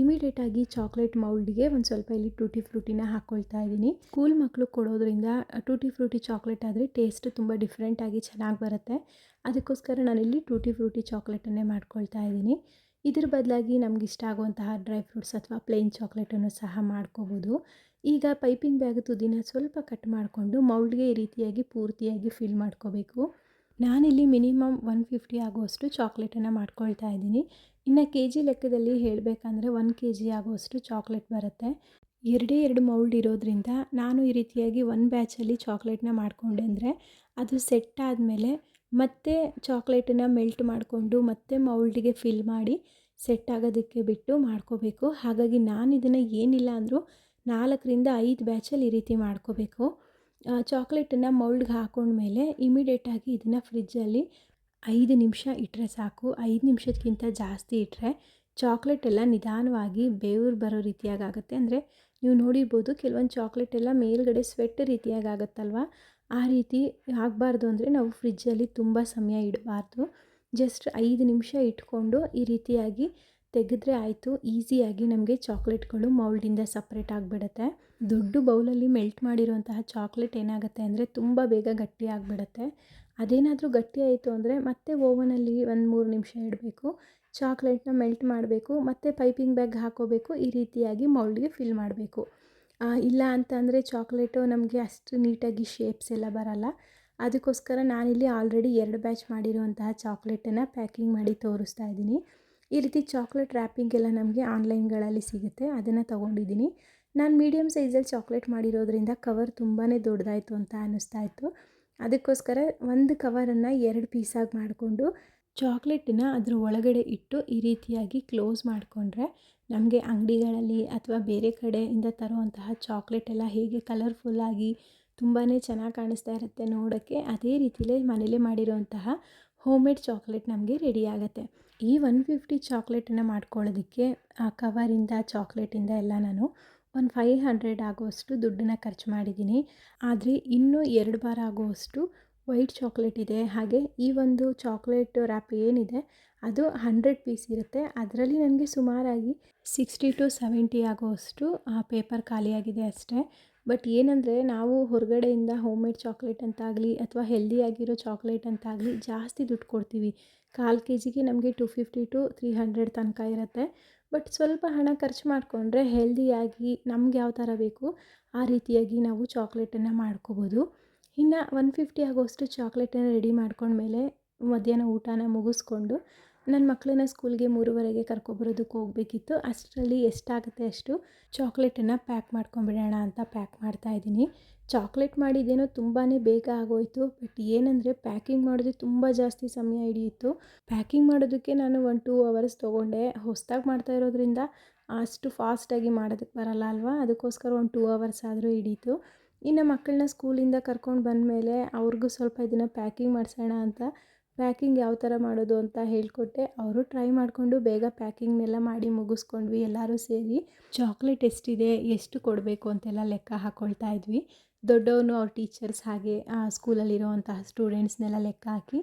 ಇಮಿಡಿಯೇಟಾಗಿ ಚಾಕ್ಲೇಟ್ ಮೌಲ್ಡ್ಗೆ ಒಂದು ಸ್ವಲ್ಪ ಇಲ್ಲಿ ಟೂಟಿ ಫ್ರೂಟಿನ ಹಾಕ್ಕೊಳ್ತಾ ಇದ್ದೀನಿ. ಸ್ಕೂಲ್ ಮಕ್ಕಳು ಕೊಡೋದ್ರಿಂದ ಟೂಟಿ ಫ್ರೂಟಿ ಚಾಕ್ಲೇಟ್ ಆದರೆ ಟೇಸ್ಟ್ ತುಂಬ ಡಿಫ್ರೆಂಟಾಗಿ ಚೆನ್ನಾಗಿ ಬರುತ್ತೆ. ಅದಕ್ಕೋಸ್ಕರ ನಾನಿಲ್ಲಿ ಟೂಟಿ ಫ್ರೂಟಿ ಚಾಕ್ಲೇಟನ್ನೇ ಮಾಡ್ಕೊಳ್ತಾ ಇದ್ದೀನಿ. ಇದ್ರ ಬದಲಾಗಿ ನಮಗಿಷ್ಟ ಆಗುವಂತಹ ಡ್ರೈ ಫ್ರೂಟ್ಸ್ ಅಥವಾ ಪ್ಲೇನ್ ಚಾಕ್ಲೇಟನ್ನು ಸಹ ಮಾಡ್ಕೋಬೋದು. ಈಗ ಪೈಪಿಂಗ್ ಬ್ಯಾಗ್ ತುದಿನ ಸ್ವಲ್ಪ ಕಟ್ ಮಾಡಿಕೊಂಡು ಮೌಲ್ಡ್ಗೆ ಈ ರೀತಿಯಾಗಿ ಪೂರ್ತಿಯಾಗಿ ಫಿಲ್ ಮಾಡ್ಕೋಬೇಕು. ನಾನಿಲ್ಲಿ ಮಿನಿಮಮ್ ಒನ್ ಫಿಫ್ಟಿ ಆಗುವಷ್ಟು ಚಾಕ್ಲೇಟನ್ನು ಮಾಡ್ಕೊಳ್ತಾ ಇದ್ದೀನಿ. ಇನ್ನು ಕೆ ಜಿ ಲೆಕ್ಕದಲ್ಲಿ ಹೇಳಬೇಕಂದ್ರೆ ಒನ್ ಕೆ ಜಿ ಆಗುವಷ್ಟು ಚಾಕ್ಲೇಟ್ ಬರುತ್ತೆ. ಎರಡೇ ಎರಡು ಮೌಲ್ಡ್ ಇರೋದ್ರಿಂದ ನಾನು ಈ ರೀತಿಯಾಗಿ ಒನ್ ಬ್ಯಾಚಲ್ಲಿ ಚಾಕ್ಲೇಟ್ನ ಮಾಡಿಕೊಂಡೆ ಅಂದರೆ ಅದು ಸೆಟ್ ಆದಮೇಲೆ ಮತ್ತೆ ಚಾಕ್ಲೇಟನ್ನು ಮೆಲ್ಟ್ ಮಾಡಿಕೊಂಡು ಮತ್ತೆ ಮೌಲ್ಡಿಗೆ ಫಿಲ್ ಮಾಡಿ ಸೆಟ್ ಆಗೋದಕ್ಕೆ ಬಿಟ್ಟು ಮಾಡ್ಕೋಬೇಕು. ಹಾಗಾಗಿ ನಾನು ಇದನ್ನು ಏನಿಲ್ಲ ಅಂದರೂ ನಾಲ್ಕರಿಂದ ಐದು ಬ್ಯಾಚಲ್ಲಿ ಈ ರೀತಿ ಮಾಡ್ಕೋಬೇಕು. ಚಾಕ್ಲೇಟನ್ನು ಮೌಲ್ಡ್ಗೆ ಹಾಕೊಂಡ್ಮೇಲೆ ಇಮಿಡಿಯೇಟಾಗಿ ಇದನ್ನು ಫ್ರಿಜ್ಜಲ್ಲಿ ಐದು ನಿಮಿಷ ಇಟ್ಟರೆ ಸಾಕು. ಐದು ನಿಮಿಷಕ್ಕಿಂತ ಜಾಸ್ತಿ ಇಟ್ಟರೆ ಚಾಕ್ಲೇಟ್ ಎಲ್ಲ ನಿಧಾನವಾಗಿ ಬೇವ್ರು ಬರೋ ರೀತಿಯಾಗುತ್ತೆ ಅಂದರೆ ನೀವು ನೋಡಿರ್ಬೋದು ಕೆಲವೊಂದು ಚಾಕ್ಲೇಟ್ ಎಲ್ಲ ಮೇಲ್ಗಡೆ ಸ್ವೆಟ್ ರೀತಿಯಾಗಿ ಆಗುತ್ತಲ್ವ ಆ ರೀತಿ ಆಗಬಾರ್ದು ಅಂದರೆ ನಾವು ಫ್ರಿಜ್ಜಲ್ಲಿ ತುಂಬ ಸಮಯ ಇಡಬಾರ್ದು. ಜಸ್ಟ್ ಐದು ನಿಮಿಷ ಇಟ್ಕೊಂಡು ಈ ರೀತಿಯಾಗಿ ತೆಗೆದ್ರೆ ಆಯಿತು. ಈಸಿಯಾಗಿ ನಮಗೆ ಚಾಕ್ಲೇಟ್ಗಳು ಮೌಲ್ಡಿಂದ ಸಪ್ರೇಟ್ ಆಗಿಬಿಡುತ್ತೆ. ದೊಡ್ಡ ಬೌಲಲ್ಲಿ ಮೆಲ್ಟ್ ಮಾಡಿರುವಂತಹ ಚಾಕ್ಲೇಟ್ ಏನಾಗುತ್ತೆ ಅಂದರೆ ತುಂಬ ಬೇಗ ಗಟ್ಟಿ ಆಗಿಬಿಡುತ್ತೆ. ಅದೇನಾದರೂ ಗಟ್ಟಿ ಆಯಿತು ಅಂದರೆ ಮತ್ತೆ ಓವನಲ್ಲಿ ಒಂದು ಮೂರು ನಿಮಿಷ ಇಡಬೇಕು. ಚಾಕ್ಲೇಟ್ನ ಮೆಲ್ಟ್ ಮಾಡಬೇಕು. ಮತ್ತು ಪೈಪಿಂಗ್ ಬ್ಯಾಗ್ ಹಾಕೋಬೇಕು. ಈ ರೀತಿಯಾಗಿ ಮೌಲ್ಡ್ಗೆ ಫಿಲ್ ಮಾಡಬೇಕು. ಇಲ್ಲ ಅಂತಂದರೆ ಚಾಕ್ಲೇಟು ನಮಗೆ ಅಷ್ಟು ನೀಟಾಗಿ ಶೇಪ್ಸ್ ಎಲ್ಲ ಬರಲ್ಲ. ಅದಕ್ಕೋಸ್ಕರ ನಾನಿಲ್ಲಿ ಆಲ್ರೆಡಿ ಎರಡು ಬ್ಯಾಚ್ ಮಾಡಿರುವಂತಹ ಚಾಕ್ಲೇಟನ್ನು ಪ್ಯಾಕಿಂಗ್ ಮಾಡಿ ತೋರಿಸ್ತಾ ಇದ್ದೀನಿ. ಈ ರೀತಿ ಚಾಕ್ಲೇಟ್ ರ್ಯಾಪಿಂಗ್ ಎಲ್ಲ ನಮಗೆ ಆನ್ಲೈನ್ಗಳಲ್ಲಿ ಸಿಗುತ್ತೆ, ಅದನ್ನು ತೊಗೊಂಡಿದ್ದೀನಿ. ನಾನು ಮೀಡಿಯಮ್ ಸೈಜಲ್ಲಿ ಚಾಕ್ಲೇಟ್ ಮಾಡಿರೋದ್ರಿಂದ ಕವರ್ ತುಂಬಾ ದೊಡ್ಡದಾಯಿತು ಅಂತ ಅನ್ನಿಸ್ತಾ ಇತ್ತು. ಅದಕ್ಕೋಸ್ಕರ ಒಂದು ಕವರನ್ನು ಎರಡು ಪೀಸಾಗಿ ಮಾಡಿಕೊಂಡು ಚಾಕ್ಲೇಟನ್ನ ಅದರ ಒಳಗಡೆ ಇಟ್ಟು ಈ ರೀತಿಯಾಗಿ ಕ್ಲೋಸ್ ಮಾಡಿಕೊಂಡ್ರೆ ನಮಗೆ ಅಂಗಡಿಗಳಲ್ಲಿ ಅಥವಾ ಬೇರೆ ಕಡೆಯಿಂದ ತರುವಂತಹ ಚಾಕ್ಲೇಟ್ ಎಲ್ಲ ಹೇಗೆ ಕಲರ್ಫುಲ್ಲಾಗಿ ತುಂಬಾ ಚೆನ್ನಾಗಿ ಕಾಣಿಸ್ತಾ ಇರುತ್ತೆ ನೋಡೋಕ್ಕೆ, ಅದೇ ರೀತಿಲೇ ಮನೇಲೇ ಮಾಡಿರುವಂತಹ ಹೋಮ್ ಮೇಡ್ ಚಾಕ್ಲೇಟ್ ನಮಗೆ ರೆಡಿ ಆಗುತ್ತೆ. ಈ ಒನ್ ಫಿಫ್ಟಿ ಚಾಕ್ಲೇಟನ್ನು ಮಾಡ್ಕೊಳ್ಳೋದಕ್ಕೆ ಆ ಕವರಿಂದ ಚಾಕ್ಲೇಟಿಂದ ಎಲ್ಲ ನಾನು ಒಂದು ಫೈವ್ ಹಂಡ್ರೆಡ್ ಆಗುವಷ್ಟು ದುಡ್ಡನ್ನು ಖರ್ಚು ಮಾಡಿದ್ದೀನಿ. ಆದರೆ ಇನ್ನೂ ಎರಡು ಬಾರ ಆಗುವಷ್ಟು ವೈಟ್ ಚಾಕ್ಲೇಟ್ ಇದೆ, ಹಾಗೆ ಈ ಒಂದು ಚಾಕ್ಲೇಟ್ ರ್ಯಾಪ್ ಏನಿದೆ, ಅದು ಹಂಡ್ರೆಡ್ ಪೀಸ್ ಇರುತ್ತೆ. ಅದರಲ್ಲಿ ನನಗೆ ಸುಮಾರಾಗಿ ಸಿಕ್ಸ್ಟಿ ಟು ಸೆವೆಂಟಿ ಆಗುವಷ್ಟು ಆ ಪೇಪರ್ ಖಾಲಿಯಾಗಿದೆ ಅಷ್ಟೇ. ಬಟ್ ಏನಂದರೆ, ನಾವು ಹೊರಗಡೆಯಿಂದ ಹೋಮ್ ಮೇಡ್ ಚಾಕ್ಲೇಟ್ ಅಂತಾಗಲಿ ಅಥವಾ ಹೆಲ್ದಿಯಾಗಿರೋ ಚಾಕ್ಲೇಟ್ ಅಂತಾಗಲಿ ಜಾಸ್ತಿ ದುಡ್ಡು ಕೊಡ್ತೀವಿ. ಕಾಲು ಕೆ ಜಿಗೆ ನಮಗೆ two fifty to three hundred ತನಕ ಇರುತ್ತೆ. ಬಟ್ ಸ್ವಲ್ಪ ಹಣ ಖರ್ಚು ಮಾಡಿಕೊಂಡ್ರೆ ಹೆಲ್ದಿಯಾಗಿ ನಮ್ಗೆ ಯಾವ ಥರ ಬೇಕು, ಆ ರೀತಿಯಾಗಿ ನಾವು ಚಾಕ್ಲೇಟನ್ನು ಮಾಡ್ಕೋಬೋದು. ಇನ್ನು ಒನ್ ಫಿಫ್ಟಿ ಆಗೋಷ್ಟು ಚಾಕ್ಲೇಟನ್ನು ರೆಡಿ ಮಾಡ್ಕೊಂಡ್ಮೇಲೆ ಮಧ್ಯಾಹ್ನ ಊಟನ ಮುಗಿಸ್ಕೊಂಡು ನನ್ನ ಮಕ್ಕಳನ್ನ ಸ್ಕೂಲ್ಗೆ ಮೂರುವರೆಗೆ ಕರ್ಕೊಬರೋದಕ್ಕೆ ಹೋಗಬೇಕಿತ್ತು. ಅಷ್ಟರಲ್ಲಿ ಎಷ್ಟಾಗುತ್ತೆ ಅಷ್ಟು ಚಾಕ್ಲೇಟನ್ನು ಪ್ಯಾಕ್ ಮಾಡ್ಕೊಂಬಿಡೋಣ ಅಂತ ಪ್ಯಾಕ್ ಮಾಡ್ತಾಯಿದ್ದೀನಿ ಚಾಕ್ಲೇಟ್ ಮಾಡಿದ್ದೇನೋ ತುಂಬಾ ಬೇಗ ಆಗೋಯಿತು ಬಟ್ ಏನಂದರೆ ಪ್ಯಾಕಿಂಗ್ ಮಾಡೋದು ತುಂಬ ಜಾಸ್ತಿ ಸಮಯ ಹಿಡಿಯಿತು. ಪ್ಯಾಕಿಂಗ್ ಮಾಡೋದಕ್ಕೆ ನಾನು ಒನ್ ಟೂ ಅವರ್ಸ್ ತೊಗೊಂಡೆ. ಹೊಸ್ದಾಗಿ ಮಾಡ್ತಾ ಇರೋದ್ರಿಂದ ಅಷ್ಟು ಫಾಸ್ಟಾಗಿ ಮಾಡೋದಕ್ಕೆ ಬರಲ್ಲ ಅಲ್ವಾ? ಅದಕ್ಕೋಸ್ಕರ ಒಂದು ಟೂ ಅವರ್ಸ್ ಆದರೂ ಹಿಡೀತು. ಇನ್ನು ಮಕ್ಕಳನ್ನ ಸ್ಕೂಲಿಂದ ಕರ್ಕೊಂಡು ಬಂದಮೇಲೆ ಅವ್ರಿಗೂ ಸ್ವಲ್ಪ ಇದನ್ನು ಪ್ಯಾಕಿಂಗ್ ಮಾಡಿಸೋಣ ಅಂತ, ಪ್ಯಾಕಿಂಗ್ ಯಾವ ಥರ ಮಾಡೋದು ಅಂತ ಹೇಳಿಕೊಟ್ಟೆ. ಅವರು ಟ್ರೈ ಮಾಡಿಕೊಂಡು ಬೇಗ ಪ್ಯಾಕಿಂಗ್ನೆಲ್ಲ ಮಾಡಿ ಮುಗಿಸ್ಕೊಂಡ್ವಿ, ಎಲ್ಲರೂ ಸೇರಿ. ಚಾಕ್ಲೇಟ್ ಎಷ್ಟಿದೆ, ಎಷ್ಟು ಕೊಡಬೇಕು ಅಂತೆಲ್ಲ ಲೆಕ್ಕ ಹಾಕ್ಕೊಳ್ತಾ ಇದ್ವಿ. ದೊಡ್ಡವನು ಅವ್ರ ಟೀಚರ್ಸ್ ಹಾಗೆ ಸ್ಕೂಲಲ್ಲಿರುವಂತಹ ಸ್ಟೂಡೆಂಟ್ಸ್ನೆಲ್ಲ ಲೆಕ್ಕ ಹಾಕಿ,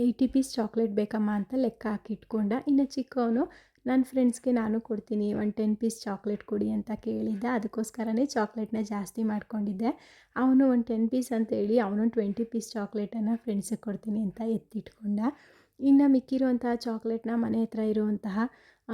ಏಯ್ಟಿ ಪೀಸ್ ಚಾಕ್ಲೇಟ್ ಬೇಕಮ್ಮ ಅಂತ ಲೆಕ್ಕ ಹಾಕಿ ಇಟ್ಕೊಂಡ ಇನ್ನು ಚಿಕ್ಕವನು ನನ್ನ ಫ್ರೆಂಡ್ಸ್ಗೆ ನಾನು ಕೊಡ್ತೀನಿ ಒಂದು ಟೆನ್ ಪೀಸ್ ಚಾಕ್ಲೇಟ್ ಕೊಡಿ ಅಂತ ಕೇಳಿದ್ದೆ. ಅದಕ್ಕೋಸ್ಕರನೇ ಚಾಕ್ಲೇಟ್ನ ಜಾಸ್ತಿ ಮಾಡ್ಕೊಂಡಿದ್ದೆ. ಅವನು ಒಂದು ಟೆನ್ ಪೀಸ್ ಅಂತ ಹೇಳಿ ಅವನು ಟ್ವೆಂಟಿ ಪೀಸ್ ಚಾಕ್ಲೇಟನ್ನು ಫ್ರೆಂಡ್ಸಿಗೆ ಕೊಡ್ತೀನಿ ಅಂತ ಎತ್ತಿಟ್ಕೊಂಡ. ಇನ್ನು ಮಿಕ್ಕಿರುವಂತಹ ಚಾಕ್ಲೇಟ್ನ ಮನೆ ಹತ್ರ ಇರುವಂತಹ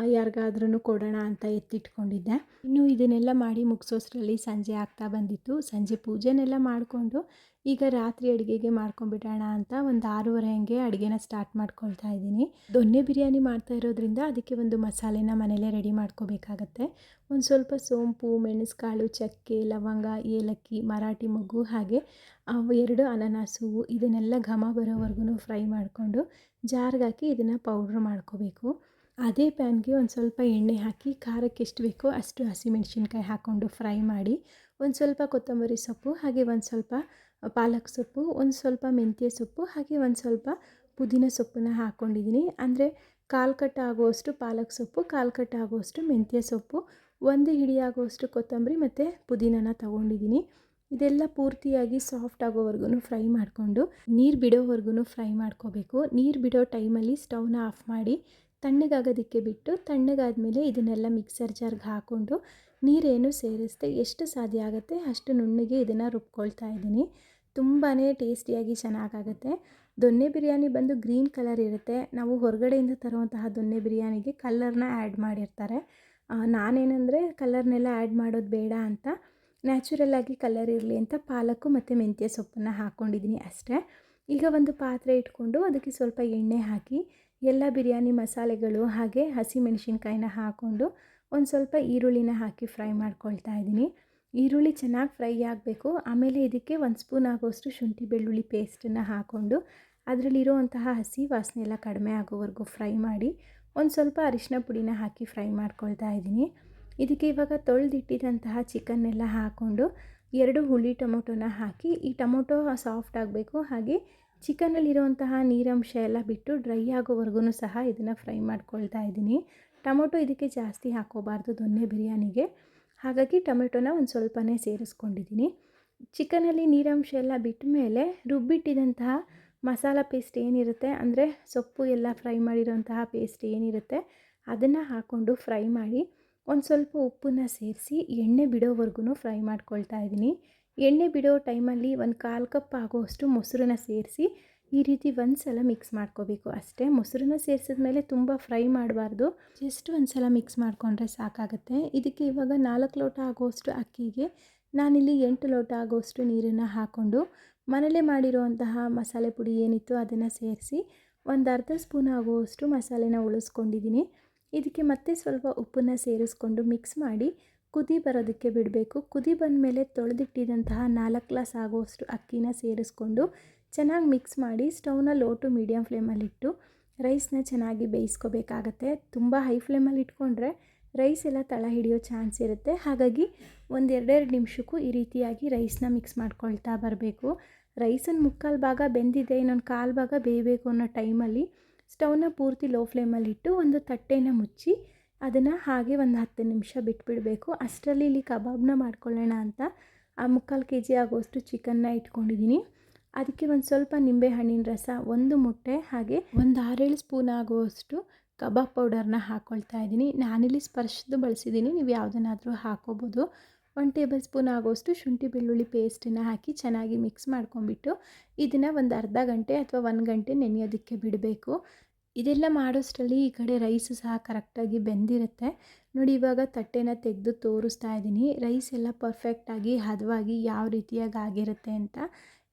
ಯಾರಿಗಾದ್ರೂ ಕೊಡೋಣ ಅಂತ ಎತ್ತಿಟ್ಕೊಂಡಿದ್ದೆ. ಇನ್ನು ಇದನ್ನೆಲ್ಲ ಮಾಡಿ ಮುಗಿಸೋಸ್ರಲ್ಲಿ ಸಂಜೆ ಆಗ್ತಾ ಬಂದಿತ್ತು. ಸಂಜೆ ಪೂಜೆನೆಲ್ಲ ಮಾಡಿಕೊಂಡು ಈಗ ರಾತ್ರಿ ಅಡುಗೆಗೆ ಮಾಡ್ಕೊಂಡ್ಬಿಡೋಣ ಅಂತ ಒಂದು ಆರೂವರೆ ಹಂಗೆ ಅಡುಗೆನ ಸ್ಟಾರ್ಟ್ ಮಾಡ್ಕೊಳ್ತಾ ಇದ್ದೀನಿ. ದೊನ್ನೆ ಬಿರಿಯಾನಿ ಮಾಡ್ತಾ ಇರೋದ್ರಿಂದ ಅದಕ್ಕೆ ಒಂದು ಮಸಾಲೆನ ಮನೇಲೇ ರೆಡಿ ಮಾಡ್ಕೋಬೇಕಾಗತ್ತೆ. ಒಂದು ಸ್ವಲ್ಪ ಸೋಂಪು, ಮೆಣಸುಕಾಳು, ಚಕ್ಕೆ, ಲವಂಗ, ಏಲಕ್ಕಿ, ಮರಾಠಿ ಮಗು ಹಾಗೆ ಎರಡು ಅನನಾಸು ಇದನ್ನೆಲ್ಲ ಘಮ ಬರೋವರೆಗೂ ಫ್ರೈ ಮಾಡಿಕೊಂಡು ಜಾರ್ಗೆ ಹಾಕಿ ಇದನ್ನು ಪೌಡ್ರ್ ಮಾಡ್ಕೋಬೇಕು. ಅದೇ ಪ್ಯಾನ್ಗೆ ಒಂದು ಸ್ವಲ್ಪ ಎಣ್ಣೆ ಹಾಕಿ, ಖಾರಕ್ಕೆ ಎಷ್ಟು ಬೇಕೋ ಅಷ್ಟು ಹಸಿಮೆಣ್ಸಿನ್ಕಾಯಿ ಹಾಕ್ಕೊಂಡು ಫ್ರೈ ಮಾಡಿ, ಒಂದು ಸ್ವಲ್ಪ ಕೊತ್ತಂಬರಿ ಸೊಪ್ಪು, ಹಾಗೆ ಒಂದು ಸ್ವಲ್ಪ ಪಾಲಕ್ ಸೊಪ್ಪು, ಒಂದು ಸ್ವಲ್ಪ ಮೆಂತ್ಯ ಸೊಪ್ಪು, ಹಾಗೆ ಒಂದು ಸ್ವಲ್ಪ ಪುದೀನ ಸೊಪ್ಪನ್ನ ಹಾಕ್ಕೊಂಡಿದ್ದೀನಿ ಅಂದರೆ ಕಾಲು ಕಟ್ ಆಗುವಷ್ಟು ಪಾಲಕ್ ಸೊಪ್ಪು, ಕಾಲು ಆಗುವಷ್ಟು ಮೆಂತ್ಯ ಸೊಪ್ಪು, ಒಂದು ಹಿಡಿಯಾಗುವಷ್ಟು ಕೊತ್ತಂಬರಿ ಮತ್ತು ಪುದೀನನ ತಗೊಂಡಿದ್ದೀನಿ ಇದೆಲ್ಲ ಪೂರ್ತಿಯಾಗಿ ಸಾಫ್ಟ್ ಆಗೋವರೆಗೂ ಫ್ರೈ ಮಾಡಿಕೊಂಡು, ನೀರು ಬಿಡೋವರೆಗೂ ಫ್ರೈ ಮಾಡ್ಕೋಬೇಕು. ನೀರು ಬಿಡೋ ಟೈಮಲ್ಲಿ ಸ್ಟವ್ನ ಆಫ್ ಮಾಡಿ ತಣ್ಣಗಾಗೋದಕ್ಕೆ ಬಿಟ್ಟು ತಣ್ಣಗಾದಮೇಲೆ ಇದನ್ನೆಲ್ಲ ಮಿಕ್ಸರ್ ಜಾರ್ಗೆ ಹಾಕ್ಕೊಂಡು ನೀರೇನು ಸೇರಿಸ್ದೆ ಎಷ್ಟು ಸಾಧ್ಯ ಆಗುತ್ತೆ ಅಷ್ಟು ನುಣ್ಣಗೆ ಇದನ್ನು ರುಬ್ಕೊಳ್ತಾ ಇದ್ದೀನಿ. ತುಂಬಾ ಟೇಸ್ಟಿಯಾಗಿ ಚೆನ್ನಾಗಾಗುತ್ತೆ. ದೊನ್ನೆ ಬಿರಿಯಾನಿ ಬಂದು ಗ್ರೀನ್ ಕಲರ್ ಇರುತ್ತೆ. ನಾವು ಹೊರಗಡೆಯಿಂದ ತರುವಂತಹ ದೊನ್ನೆ ಬಿರಿಯಾನಿಗೆ ಕಲರ್ನ ಆ್ಯಡ್ ಮಾಡಿರ್ತಾರೆ. ನಾನೇನಂದರೆ ಕಲರ್ನೆಲ್ಲ ಆ್ಯಡ್ ಮಾಡೋದು ಬೇಡ ಅಂತ ನ್ಯಾಚುರಲ್ಲಾಗಿ ಕಲರ್ ಇರಲಿ ಅಂತ ಪಾಲಕ್ಕು ಮತ್ತು ಮೆಂತ್ಯ ಸೊಪ್ಪನ್ನು ಹಾಕ್ಕೊಂಡಿದ್ದೀನಿ ಅಷ್ಟೇ. ಈಗ ಒಂದು ಪಾತ್ರೆ ಇಟ್ಕೊಂಡು ಅದಕ್ಕೆ ಸ್ವಲ್ಪ ಎಣ್ಣೆ ಹಾಕಿ ಎಲ್ಲ ಬಿರಿಯಾನಿ ಮಸಾಲೆಗಳು ಹಾಗೆ ಹಸಿ ಮೆಣಸಿನ್ಕಾಯಿನ ಹಾಕ್ಕೊಂಡು ಒಂದು ಸ್ವಲ್ಪ ಈರುಳ್ಳಿನ ಹಾಕಿ ಫ್ರೈ ಮಾಡ್ಕೊಳ್ತಾ ಇದ್ದೀನಿ. ಈರುಳ್ಳಿ ಚೆನ್ನಾಗಿ ಫ್ರೈ ಆಗಬೇಕು. ಆಮೇಲೆ ಇದಕ್ಕೆ ಒಂದು ಸ್ಪೂನ್ ಆಗೋಷ್ಟು ಶುಂಠಿ ಬೆಳ್ಳುಳ್ಳಿ ಪೇಸ್ಟನ್ನು ಹಾಕ್ಕೊಂಡು ಅದರಲ್ಲಿರುವಂತಹ ಹಸಿ ವಾಸನೆ ಎಲ್ಲ ಕಡಿಮೆ ಆಗೋವರೆಗೂ ಫ್ರೈ ಮಾಡಿ ಒಂದು ಸ್ವಲ್ಪ ಅರಿಶಿನ ಪುಡಿನ ಹಾಕಿ ಫ್ರೈ ಮಾಡ್ಕೊಳ್ತಾ ಇದ್ದೀನಿ. ಇದಕ್ಕೆ ಇವಾಗ ತೊಳೆದಿಟ್ಟಿದಂತಹ ಚಿಕನ್ನೆಲ್ಲ ಹಾಕ್ಕೊಂಡು ಎರಡು ಹುಳಿ ಟೊಮೊಟೊನ ಹಾಕಿ ಈ ಟೊಮೊಟೊ ಸಾಫ್ಟ್ ಆಗಬೇಕು. ಹಾಗೆ ಚಿಕನಲ್ಲಿರುವಂತಹ ನೀರಂಶ ಎಲ್ಲ ಬಿಟ್ಟು ಡ್ರೈ ಆಗೋವರೆಗೂ ಸಹ ಇದನ್ನು ಫ್ರೈ ಮಾಡ್ಕೊಳ್ತಾ ಇದ್ದೀನಿ. ಟೊಮೊಟೊ ಇದಕ್ಕೆ ಜಾಸ್ತಿ ಹಾಕೋಬಾರ್ದು ದೊನ್ನೆ ಬಿರಿಯಾನಿಗೆ. ಹಾಗಾಗಿ ಟೊಮೆಟೊನ ಒಂದು ಸ್ವಲ್ಪನೇ ಸೇರಿಸ್ಕೊಂಡಿದ್ದೀನಿ. ಚಿಕನಲ್ಲಿ ನೀರಂಶ ಎಲ್ಲ ಬಿಟ್ಟ ಮೇಲೆ ರುಬ್ಬಿಟ್ಟಿದಂತಹ ಮಸಾಲ ಪೇಸ್ಟ್ ಏನಿರುತ್ತೆ ಅಂದರೆ ಸೊಪ್ಪು ಎಲ್ಲ ಫ್ರೈ ಮಾಡಿರೋಂತಹ ಪೇಸ್ಟ್ ಏನಿರುತ್ತೆ ಅದನ್ನು ಹಾಕ್ಕೊಂಡು ಫ್ರೈ ಮಾಡಿ ಒಂದು ಸ್ವಲ್ಪ ಉಪ್ಪನ್ನು ಸೇರಿಸಿ ಎಣ್ಣೆ ಬಿಡೋವರೆಗೂ ಫ್ರೈ ಮಾಡ್ಕೊಳ್ತಾ ಇದ್ದೀನಿ. ಎಣ್ಣೆ ಬಿಡೋ ಟೈಮಲ್ಲಿ ಒಂದು ಕಾಲು ಕಪ್ ಆಗೋಷ್ಟು ಮೊಸರನ್ನ ಸೇರಿಸಿ ಈ ರೀತಿ ಒಂದು ಸಲ ಮಿಕ್ಸ್ ಮಾಡ್ಕೋಬೇಕು. ಅಷ್ಟೇ ಮೊಸರನ್ನ ಸೇರಿಸಿದ್ಮೇಲೆ ತುಂಬ ಫ್ರೈ ಮಾಡಬಾರ್ದು. ಜಸ್ಟ್ ಒಂದು ಸಲ ಮಿಕ್ಸ್ ಮಾಡಿಕೊಂಡ್ರೆ ಸಾಕಾಗುತ್ತೆ. ಇದಕ್ಕೆ ಇವಾಗ ನಾಲ್ಕು ಲೋಟ ಆಗೋಷ್ಟು ಅಕ್ಕಿಗೆ, ನಾನಿಲ್ಲಿ ಎಂಟು ಲೋಟ ಆಗೋಷ್ಟು ನೀರನ್ನು ಹಾಕ್ಕೊಂಡು ಮನೇಲೇ ಮಾಡಿರುವಂತಹ ಮಸಾಲೆ ಪುಡಿ ಏನಿತ್ತು ಅದನ್ನು ಸೇರಿಸಿ ಒಂದು ಅರ್ಧ ಸ್ಪೂನ್ ಆಗುವಷ್ಟು ಮಸಾಲೆನ ಉಳಿಸ್ಕೊಂಡಿದ್ದೀನಿ. ಇದಕ್ಕೆ ಮತ್ತೆ ಸ್ವಲ್ಪ ಉಪ್ಪನ್ನು ಸೇರಿಸ್ಕೊಂಡು ಮಿಕ್ಸ್ ಮಾಡಿ ಕುದಿ ಬರೋದಕ್ಕೆ ಬಿಡಬೇಕು. ಕುದಿ ಬಂದ ಮೇಲೆ ತೊಳೆದಿಟ್ಟಿದಂತಹ ನಾಲ್ಕು ಗ್ಲಾಸ್ ಆಗುವಷ್ಟು ಅಕ್ಕಿನ ಸೇರಿಸ್ಕೊಂಡು ಚೆನ್ನಾಗಿ ಮಿಕ್ಸ್ ಮಾಡಿ ಸ್ಟವ್ನ ಲೋ ಟು ಮೀಡಿಯಮ್ ಫ್ಲೇಮಲ್ಲಿಟ್ಟು ರೈಸ್ನ ಚೆನ್ನಾಗಿ ಬೇಯಿಸ್ಕೋಬೇಕಾಗತ್ತೆ. ತುಂಬ ಹೈ ಫ್ಲೇಮಲ್ಲಿ ಇಟ್ಕೊಂಡ್ರೆ ರೈಸ್ ಎಲ್ಲ ತಳ ಹಿಡಿಯೋ ಚಾನ್ಸ್ ಇರುತ್ತೆ. ಹಾಗಾಗಿ ಒಂದು ಎರಡೆರಡು ನಿಮಿಷಕ್ಕೂ ಈ ರೀತಿಯಾಗಿ ರೈಸ್ನ ಮಿಕ್ಸ್ ಮಾಡ್ಕೊಳ್ತಾ ಬರಬೇಕು. ರೈಸನ್ನು ಮುಕ್ಕಾಲು ಭಾಗ ಬೆಂದಿದೆ, ಇನ್ನೊಂದು ಕಾಲು ಭಾಗ ಬೇಯಬೇಕು ಅನ್ನೋ ಟೈಮಲ್ಲಿ ಸ್ಟವ್ನ ಪೂರ್ತಿ ಲೋ ಫ್ಲೇಮಲ್ಲಿಟ್ಟು ಒಂದು ತಟ್ಟೆನ ಮುಚ್ಚಿ ಅದನ್ನು ಹಾಗೆ ಒಂದು ಹತ್ತು ನಿಮಿಷ ಬಿಟ್ಬಿಡಬೇಕು. ಅಷ್ಟರಲ್ಲಿ ಇಲ್ಲಿ ಕಬಾಬ್ನ ಮಾಡ್ಕೊಳ್ಳೋಣ ಅಂತ. ಆ ಮುಕ್ಕಾಲು ಕೆ ಜಿ ಆಗೋಷ್ಟು ಚಿಕನ್ನ ಇಟ್ಕೊಂಡಿದ್ದೀನಿ ಅದಕ್ಕೆ ಒಂದು ಸ್ವಲ್ಪ ನಿಂಬೆ ಹಣ್ಣಿನ ರಸ, ಒಂದು ಮೊಟ್ಟೆ, ಹಾಗೆ ಒಂದು ಆರೇಳು ಸ್ಪೂನ್ ಆಗುವಷ್ಟು ಕಬಾಬ್ ಪೌಡರ್ನ ಹಾಕ್ಕೊಳ್ತಾ ಇದ್ದೀನಿ ನಾನಿಲ್ಲಿ ಸ್ಪರ್ಶದ್ದು ಬಳಸಿದ್ದೀನಿ ನೀವು ಯಾವುದನ್ನಾದರೂ ಹಾಕೋಬೋದು. ಒನ್ ಟೇಬಲ್ ಸ್ಪೂನ್ ಆಗೋಷ್ಟು ಶುಂಠಿ ಬೆಳ್ಳುಳ್ಳಿ ಪೇಸ್ಟನ್ನು ಹಾಕಿ ಚೆನ್ನಾಗಿ ಮಿಕ್ಸ್ ಮಾಡ್ಕೊಂಬಿಟ್ಟು ಇದನ್ನು ಒಂದು ಅರ್ಧ ಗಂಟೆ ಅಥವಾ ಒಂದು ಗಂಟೆ ನೆನೆಯೋದಕ್ಕೆ ಬಿಡಬೇಕು. ಇದೆಲ್ಲ ಮಾಡೋಷ್ಟರಲ್ಲಿ ಈ ಕಡೆ ರೈಸು ಸಹ ಕರೆಕ್ಟಾಗಿ ಬೆಂದಿರುತ್ತೆ. ನೋಡಿ ಇವಾಗ ತಟ್ಟೆನ ತೆಗೆದು ತೋರಿಸ್ತಾ ಇದ್ದೀನಿ. ರೈಸ್ ಎಲ್ಲ ಪರ್ಫೆಕ್ಟಾಗಿ ಹದವಾಗಿ ಯಾವ ರೀತಿಯಾಗಿ ಆಗಿರುತ್ತೆ ಅಂತ.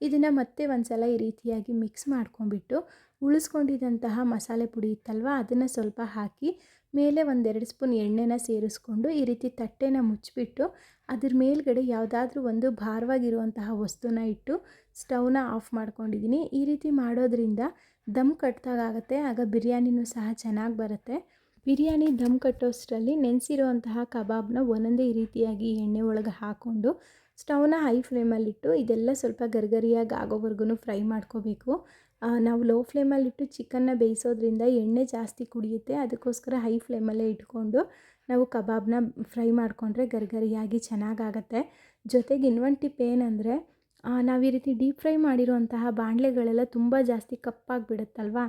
ಇದನ್ನು ಮತ್ತೆ ಒಂದು ಸಲ ಈ ರೀತಿಯಾಗಿ ಮಿಕ್ಸ್ ಮಾಡ್ಕೊಂಡ್ಬಿಟ್ಟು ಉಳಿಸ್ಕೊಂಡಿದ್ದಂತಹ ಮಸಾಲೆ ಪುಡಿ ಇತ್ತಲ್ವ, ಅದನ್ನು ಸ್ವಲ್ಪ ಹಾಕಿ ಮೇಲೆ ಒಂದೆರಡು ಸ್ಪೂನ್ ಎಣ್ಣೆನ ಸೇರಿಸ್ಕೊಂಡು ಈ ರೀತಿ ತಟ್ಟೆನ ಮುಚ್ಚಿಬಿಟ್ಟು ಅದ್ರ ಮೇಲ್ಗಡೆ ಯಾವುದಾದ್ರೂ ಒಂದು ಭಾರವಾಗಿರುವಂತಹ ವಸ್ತುನ ಇಟ್ಟು ಸ್ಟವ್ನ ಆಫ್ ಮಾಡ್ಕೊಂಡಿದ್ದೀನಿ. ಈ ರೀತಿ ಮಾಡೋದ್ರಿಂದ ದಮ್ ಕಟ್ಟಿದಾಗತ್ತೆ ಆಗ ಬಿರಿಯಾನಿನೂ ಸಹ ಚೆನ್ನಾಗಿ ಬರುತ್ತೆ. ಬಿರಿಯಾನಿ ದಮ್ ಕಟ್ಟೋಷ್ಟರಲ್ಲಿ ನೆನೆಸಿರುವಂತಹ ಕಬಾಬ್ನ ಒಂದೊಂದೇ ರೀತಿಯಾಗಿ ಎಣ್ಣೆ ಒಳಗೆ ಹಾಕ್ಕೊಂಡು, ಸ್ಟವ್ನ ಹೈ ಫ್ಲೇಮಲ್ಲಿಟ್ಟು ಇದೆಲ್ಲ ಸ್ವಲ್ಪ ಗರ್ಗರಿಯಾಗಿ ಆಗೋವರೆಗೂ ಫ್ರೈ ಮಾಡ್ಕೋಬೇಕು. ನಾವು ಲೋ ಫ್ಲೇಮಲ್ಲಿಟ್ಟು ಚಿಕನ್ನ ಬೇಯಿಸೋದ್ರಿಂದ ಎಣ್ಣೆ ಜಾಸ್ತಿ ಕುಡಿಯುತ್ತೆ. ಅದಕ್ಕೋಸ್ಕರ ಹೈ ಫ್ಲೇಮಲ್ಲೇ ಇಟ್ಕೊಂಡು ನಾವು ಕಬಾಬ್ನ ಫ್ರೈ ಮಾಡಿಕೊಂಡ್ರೆ ಗರ್ಗರಿಯಾಗಿ ಚೆನ್ನಾಗಾಗತ್ತೆ. ಜೊತೆಗೆ ಇನ್ನೊಂದು ಟಿಪ್ ಏನಂದರೆ ನಾವು ಈ ರೀತಿ ಡೀಪ್ ಫ್ರೈ ಮಾಡಿರುವಂತಹ ಬಾಣಲೆಗಳೆಲ್ಲ ತುಂಬ ಜಾಸ್ತಿ ಕಪ್ಪಾಗಿಬಿಡುತ್ತಲ್ವ?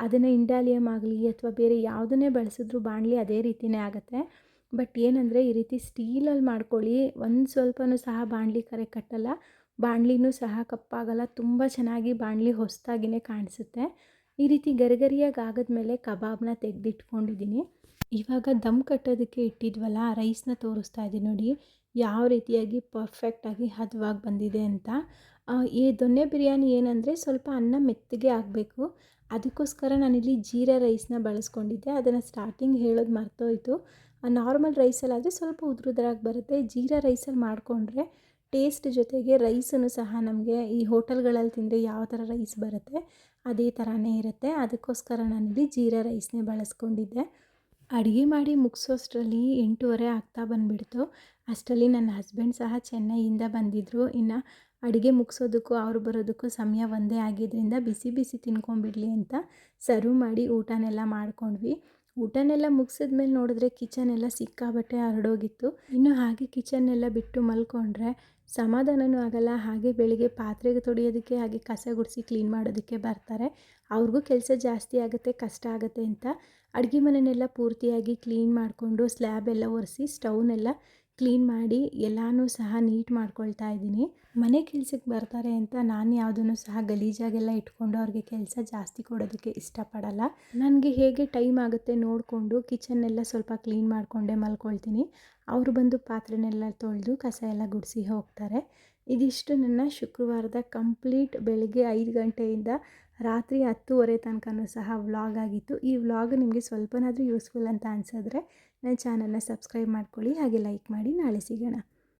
ಅದನ್ನು ಇಂಡಾಲಿಯಂ ಆಗಲಿ ಅಥವಾ ಬೇರೆ ಯಾವುದನ್ನೇ ಬಳಸಿದ್ರೂ ಬಾಣಲಿ ಅದೇ ರೀತಿಯೇ ಆಗುತ್ತೆ. ಬಟ್ ಏನಂದರೆ ಈ ರೀತಿ ಸ್ಟೀಲಲ್ಲಿ ಮಾಡ್ಕೊಳ್ಳಿ, ಒಂದು ಸ್ವಲ್ಪನೂ ಸಹ ಬಾಣಲಿ ಕರೆ ಕಟ್ಟಲ್ಲ. ಬಾಣಲಿನೂ ಸಹ ಕಪ್ಪಾಗಲ್ಲ, ತುಂಬ ಚೆನ್ನಾಗಿ ಬಾಣಲಿ ಹೊಸದಾಗಿಯೇ ಕಾಣಿಸುತ್ತೆ. ಈ ರೀತಿ ಗರಿಗರಿಯಾಗಿ ಆದಮೇಲೆ ಕಬಾಬ್ನ ತೆಗೆದಿಟ್ಕೊಂಡಿದ್ದೀನಿ ಇವಾಗ ದಮ್ ಕಟ್ಟೋದಕ್ಕೆ ಇಟ್ಟಿದ್ವಲ್ಲ ರೈಸ್ನ ತೋರಿಸ್ತಾ ಇದ್ದೀನಿ ನೋಡಿ. ಯಾವ ರೀತಿಯಾಗಿ ಪರ್ಫೆಕ್ಟಾಗಿ ಹದವಾಗಿ ಬಂದಿದೆ ಅಂತ. ಈ ದೊನ್ನೆ ಬಿರಿಯಾನಿ ಏನಂದರೆ ಸ್ವಲ್ಪ ಅನ್ನ ಮೆತ್ತಗೆ ಆಗಬೇಕು. ಅದಕ್ಕೋಸ್ಕರ ನಾನಿಲ್ಲಿ ಜೀರಾ ರೈಸ್ನ ಬಳಸ್ಕೊಂಡಿದ್ದೆ. ಅದನ್ನು ಸ್ಟಾರ್ಟಿಂಗ್ ಹೇಳೋದು ಮರ್ತೋಯ್ತು. ನಾರ್ಮಲ್ ರೈಸಲ್ಲಾದರೆ ಸ್ವಲ್ಪ ಉದ್ರುದ್ರಾಗಿ ಬರುತ್ತೆ. ಜೀರಾ ರೈಸಲ್ಲಿ ಮಾಡಿಕೊಂಡ್ರೆ ಟೇಸ್ಟ್ ಜೊತೆಗೆ ರೈಸನ್ನು ಸಹ ನಮಗೆ ಈ ಹೋಟೆಲ್ಗಳಲ್ಲಿ ತಿಂದರೆ ಯಾವ ಥರ ರೈಸ್ ಬರುತ್ತೆ, ಅದೇ ಥರನೇ ಇರುತ್ತೆ. ಅದಕ್ಕೋಸ್ಕರ ನಾನಿಲ್ಲಿ ಜೀರಾ ರೈಸ್ನೇ ಬಳಸ್ಕೊಂಡಿದ್ದೆ. ಅಡುಗೆ ಮಾಡಿ ಮುಗಿಸೋಷ್ಟರಲ್ಲಿ ಎಂಟೂವರೆ ಆಗ್ತಾ ಬಂದುಬಿಡ್ತು. ಅಷ್ಟರಲ್ಲಿ ನನ್ನ ಹಸ್ಬೆಂಡ್ ಸಹ ಚೆನ್ನೈಯಿಂದ ಬಂದಿದ್ದರು ಇನ್ನು ಅಡುಗೆ ಮುಗಿಸೋದಕ್ಕೂ ಅವ್ರು ಬರೋದಕ್ಕೂ ಸಮಯ ಒಂದೇ ಆಗಿದ್ದರಿಂದ ಬಿಸಿ ಬಿಸಿ ತಿನ್ಕೊಂಬಿಡ್ಲಿ ಅಂತ ಸರ್ವ್ ಮಾಡಿ ಊಟನೆಲ್ಲ ಮಾಡ್ಕೊಂಡ್ವಿ. ಊಟನೆಲ್ಲ ಮುಗಿಸಿದ್ಮೇಲೆ ನೋಡಿದ್ರೆ ಕಿಚನ್ ಎಲ್ಲ ಸಿಕ್ಕಾಬಟ್ಟೆ ಹರಡೋಗಿತ್ತು. ಇನ್ನು ಹಾಗೆ ಕಿಚನ್ನೆಲ್ಲ ಬಿಟ್ಟು ಮಲ್ಕೊಂಡ್ರೆ ಸಮಾಧಾನವೂ ಆಗಲ್ಲ, ಹಾಗೆ ಬೆಳಿಗ್ಗೆ ಪಾತ್ರೆಗೆ ತೊಳೆಯೋದಕ್ಕೆ, ಹಾಗೆ ಕಸ ಗುಡಿಸಿ ಕ್ಲೀನ್ ಮಾಡೋದಕ್ಕೆ ಬರ್ತಾರೆ. ಅವ್ರಿಗೂ ಕೆಲಸ ಜಾಸ್ತಿ ಆಗುತ್ತೆ, ಕಷ್ಟ ಆಗುತ್ತೆ ಅಂತ. ಅಡುಗೆ ಮನೆಯೆಲ್ಲ ಪೂರ್ತಿಯಾಗಿ ಕ್ಲೀನ್ ಮಾಡಿಕೊಂಡು ಸ್ಲ್ಯಾಬ್ ಎಲ್ಲ ಒರೆಸಿ ಸ್ಟವ್ನೆಲ್ಲ ಕ್ಲೀನ್ ಮಾಡಿ ಎಲ್ಲನೂ ಸಹ ನೀಟ್ ಮಾಡ್ಕೊಳ್ತಾ ಇದ್ದೀನಿ. ಮನೆ ಕೆಲ್ಸಕ್ಕೆ ಬರ್ತಾರೆ ಅಂತ ನಾನು ಯಾವುದನ್ನು ಸಹ ಗಲೀಜಾಗೆಲ್ಲ ಇಟ್ಕೊಂಡು ಅವ್ರಿಗೆ ಕೆಲಸ ಜಾಸ್ತಿ ಕೊಡೋದಕ್ಕೆ ಇಷ್ಟಪಡಲ್ಲ. ನನಗೆ ಹೇಗೆ ಟೈಮ್ ಆಗುತ್ತೆ ನೋಡಿಕೊಂಡು ಕಿಚನ್ನೆಲ್ಲ ಸ್ವಲ್ಪ ಕ್ಲೀನ್ ಮಾಡಿಕೊಂಡೇ ಮಲ್ಕೊಳ್ತೀನಿ. ಅವರು ಬಂದು ಪಾತ್ರೆನೆಲ್ಲ ತೊಳೆದು ಕಸ ಎಲ್ಲ ಗುಡಿಸಿ ಹೋಗ್ತಾರೆ. ಇದಿಷ್ಟು ನನ್ನ ಶುಕ್ರವಾರದ ಕಂಪ್ಲೀಟ್ ಬೆಳಗ್ಗೆ ಐದು ಗಂಟೆಯಿಂದ ರಾತ್ರಿ ಹತ್ತುವರೆ ತನಕನೂ ಸಹ ವ್ಲಾಗ್ ಆಗಿತ್ತು. ಈ ವ್ಲಾಗ್ ನಿಮಗೆ ಸ್ವಲ್ಪನಾದರೂ ಯೂಸ್ಫುಲ್ ಅಂತ ಅನಿಸಿದ್ರೆ ನನ್ನ ಚಾನಲ್ನ ಸಬ್ಸ್ಕ್ರೈಬ್ ಮಾಡ್ಕೊಳ್ಳಿ, ಹಾಗೆ ಲೈಕ್ ಮಾಡಿ. ನಾಳೆ ಸಿಗೋಣ.